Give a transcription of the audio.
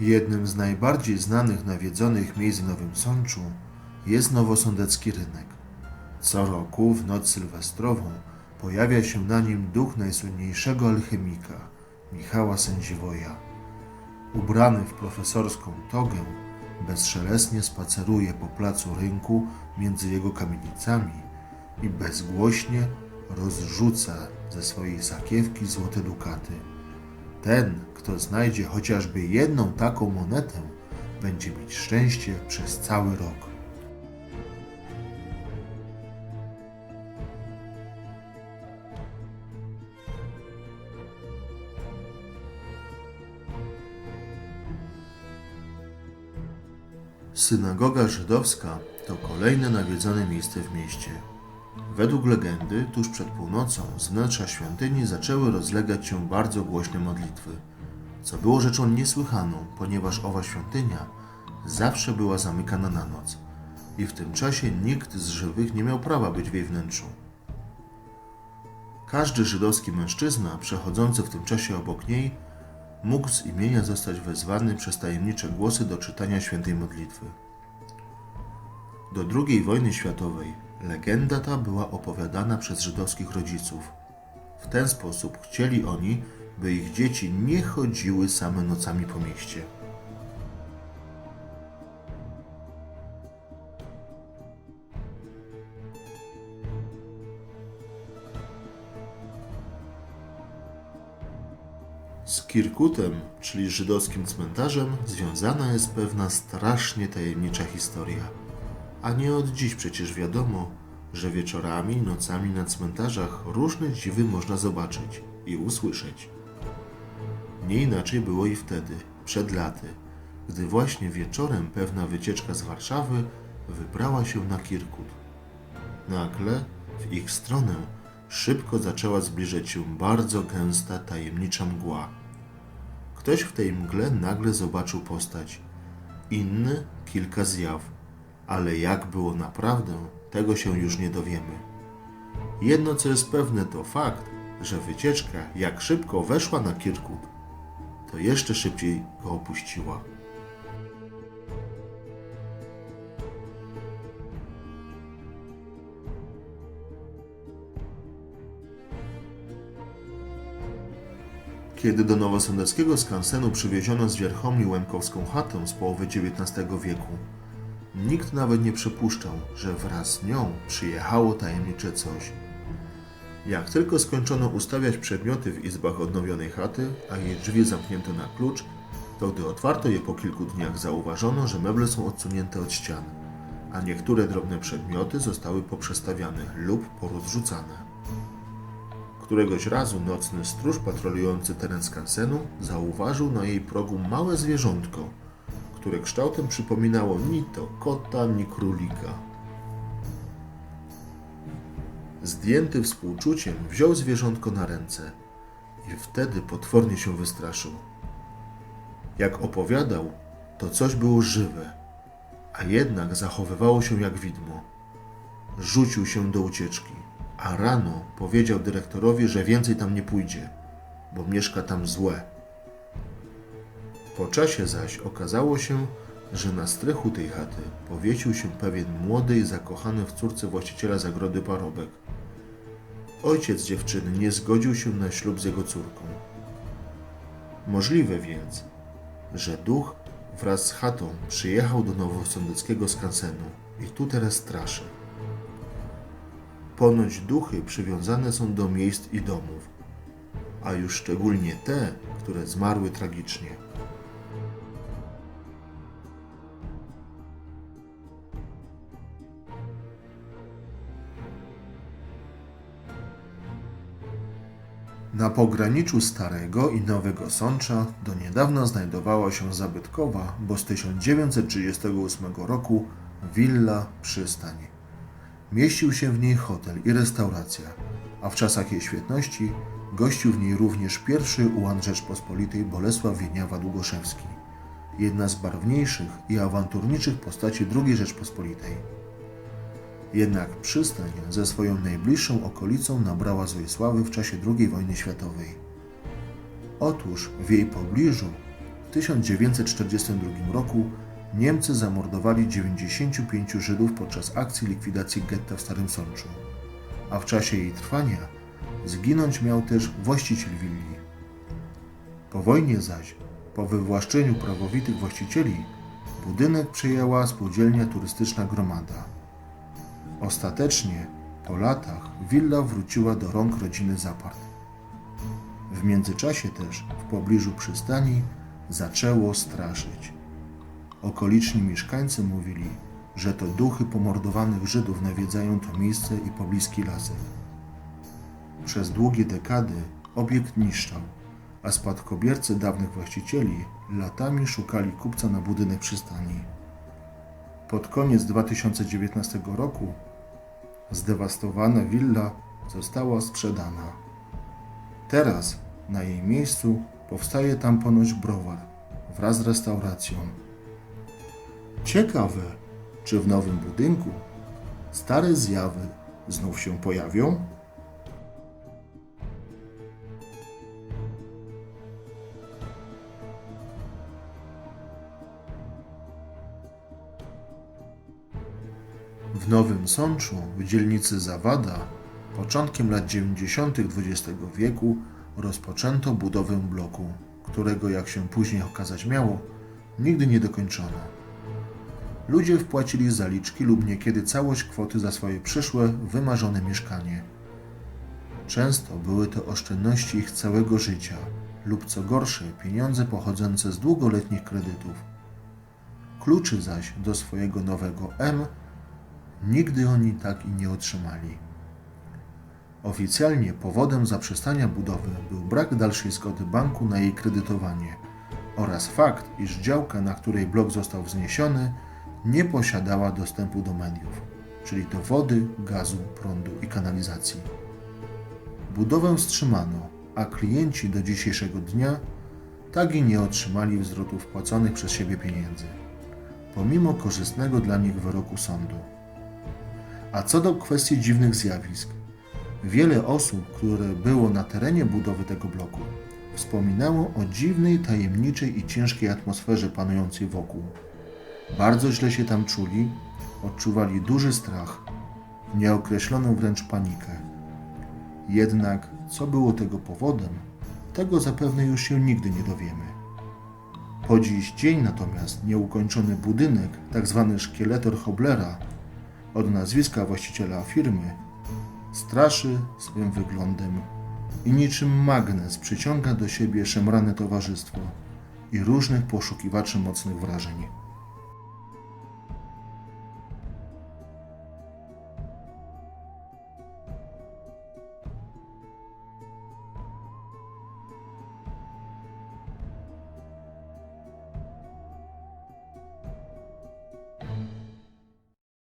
Jednym z najbardziej znanych nawiedzonych miejsc w Nowym Sączu jest Nowosądecki Rynek. Co roku w noc sylwestrową pojawia się na nim duch najsłynniejszego alchemika, Michała Sędziwoja. Ubrany w profesorską togę, bezszelestnie spaceruje po placu rynku między jego kamienicami i bezgłośnie rozrzuca ze swojej sakiewki złote dukaty. Ten, kto znajdzie chociażby jedną taką monetę, będzie mieć szczęście przez cały rok. Synagoga żydowska to kolejne nawiedzone miejsce w mieście. Według legendy, tuż przed północą z wnętrza świątyni zaczęły rozlegać się bardzo głośne modlitwy, co było rzeczą niesłychaną, ponieważ owa świątynia zawsze była zamykana na noc i w tym czasie nikt z żywych nie miał prawa być w jej wnętrzu. Każdy żydowski mężczyzna przechodzący w tym czasie obok niej mógł z imienia zostać wezwany przez tajemnicze głosy do czytania świętej modlitwy. Do II wojny światowej legenda ta była opowiadana przez żydowskich rodziców. W ten sposób chcieli oni, by ich dzieci nie chodziły same nocami po mieście. Z Kirkutem, czyli żydowskim cmentarzem, związana jest pewna strasznie tajemnicza historia. A nie od dziś przecież wiadomo, że wieczorami nocami na cmentarzach różne dziwy można zobaczyć i usłyszeć. Nie inaczej było i wtedy, przed laty, gdy właśnie wieczorem pewna wycieczka z Warszawy wybrała się na Kirkut. Nagle w ich stronę szybko zaczęła zbliżać się bardzo gęsta, tajemnicza mgła. Ktoś w tej mgle nagle zobaczył postać, inny kilka zjaw, ale jak było naprawdę, tego się już nie dowiemy. Jedno co jest pewne to fakt, że wycieczka jak szybko weszła na Kirkut, to jeszcze szybciej go opuściła. Kiedy do nowosądeckiego skansenu przywieziono z Wierchomi Łemkowską chatę z połowy XIX wieku, nikt nawet nie przypuszczał, że wraz z nią przyjechało tajemnicze coś. Jak tylko skończono ustawiać przedmioty w izbach odnowionej chaty, a jej drzwi zamknięto na klucz, to gdy otwarto je po kilku dniach zauważono, że meble są odsunięte od ścian, a niektóre drobne przedmioty zostały poprzestawiane lub porozrzucane. Któregoś razu nocny stróż patrolujący teren skansenu zauważył na jej progu małe zwierzątko, które kształtem przypominało ni to kota, ni królika. Zdjęty współczuciem wziął zwierzątko na ręce i wtedy potwornie się wystraszył. Jak opowiadał, to coś było żywe, a jednak zachowywało się jak widmo. Rzucił się do ucieczki, a rano powiedział dyrektorowi, że więcej tam nie pójdzie, bo mieszka tam złe. Po czasie zaś okazało się, że na strychu tej chaty powiesił się pewien młody i zakochany w córce właściciela zagrody parobek. Ojciec dziewczyny nie zgodził się na ślub z jego córką. Możliwe więc, że duch wraz z chatą przyjechał do nowosądeckiego skansenu i tu teraz straszy. Ponoć duchy przywiązane są do miejsc i domów, a już szczególnie te, które zmarły tragicznie. Na pograniczu Starego i Nowego Sącza do niedawna znajdowała się zabytkowa, bo z 1938 roku willa Przystań. Mieścił się w niej hotel i restauracja, a w czasach jej świetności gościł w niej również pierwszy ułan Rzeczpospolitej Bolesław Wieniawa Długoszewski, jedna z barwniejszych i awanturniczych postaci II Rzeczpospolitej. Jednak przystań ze swoją najbliższą okolicą nabrała złej sławy w czasie II wojny światowej. Otóż w jej pobliżu w 1942 roku Niemcy zamordowali 95 Żydów podczas akcji likwidacji getta w Starym Sączu, a w czasie jej trwania zginąć miał też właściciel willi. Po wojnie zaś, po wywłaszczeniu prawowitych właścicieli, budynek przejęła spółdzielnia turystyczna Gromada. Ostatecznie, po latach, willa wróciła do rąk rodziny Zapart. W międzyczasie też, w pobliżu przystani, zaczęło straszyć. Okoliczni mieszkańcy mówili, że to duchy pomordowanych Żydów nawiedzają to miejsce i pobliski lasek. Przez długie dekady obiekt niszczał, a spadkobiercy dawnych właścicieli latami szukali kupca na budynek przystani. Pod koniec 2019 roku zdewastowana willa została sprzedana. Teraz na jej miejscu powstaje tam ponoć browar wraz z restauracją. Ciekawe, czy w nowym budynku stare zjawy znów się pojawią? W Nowym Sączu, w dzielnicy Zawada, początkiem lat 90. XX wieku rozpoczęto budowę bloku, którego, jak się później okazać miało, nigdy nie dokończono. Ludzie wpłacili zaliczki lub niekiedy całość kwoty za swoje przyszłe, wymarzone mieszkanie. Często były to oszczędności ich całego życia lub co gorsze, pieniądze pochodzące z długoletnich kredytów. Kluczy zaś do swojego nowego M nigdy oni tak i nie otrzymali. Oficjalnie powodem zaprzestania budowy był brak dalszej zgody banku na jej kredytowanie oraz fakt, iż działka, na której blok został wzniesiony, nie posiadała dostępu do mediów, czyli do wody, gazu, prądu i kanalizacji. Budowę wstrzymano, a klienci do dzisiejszego dnia tak i nie otrzymali zwrotu wpłaconych przez siebie pieniędzy, pomimo korzystnego dla nich wyroku sądu. A co do kwestii dziwnych zjawisk, wiele osób, które było na terenie budowy tego bloku, wspominało o dziwnej, tajemniczej i ciężkiej atmosferze panującej wokół. Bardzo źle się tam czuli, odczuwali duży strach, nieokreśloną wręcz panikę. Jednak co było tego powodem, tego zapewne już się nigdy nie dowiemy. Po dziś dzień natomiast nieukończony budynek, tzw. szkieletor Hoblera, od nazwiska właściciela firmy, straszy swym wyglądem i niczym magnes przyciąga do siebie szemrane towarzystwo i różnych poszukiwaczy mocnych wrażeń.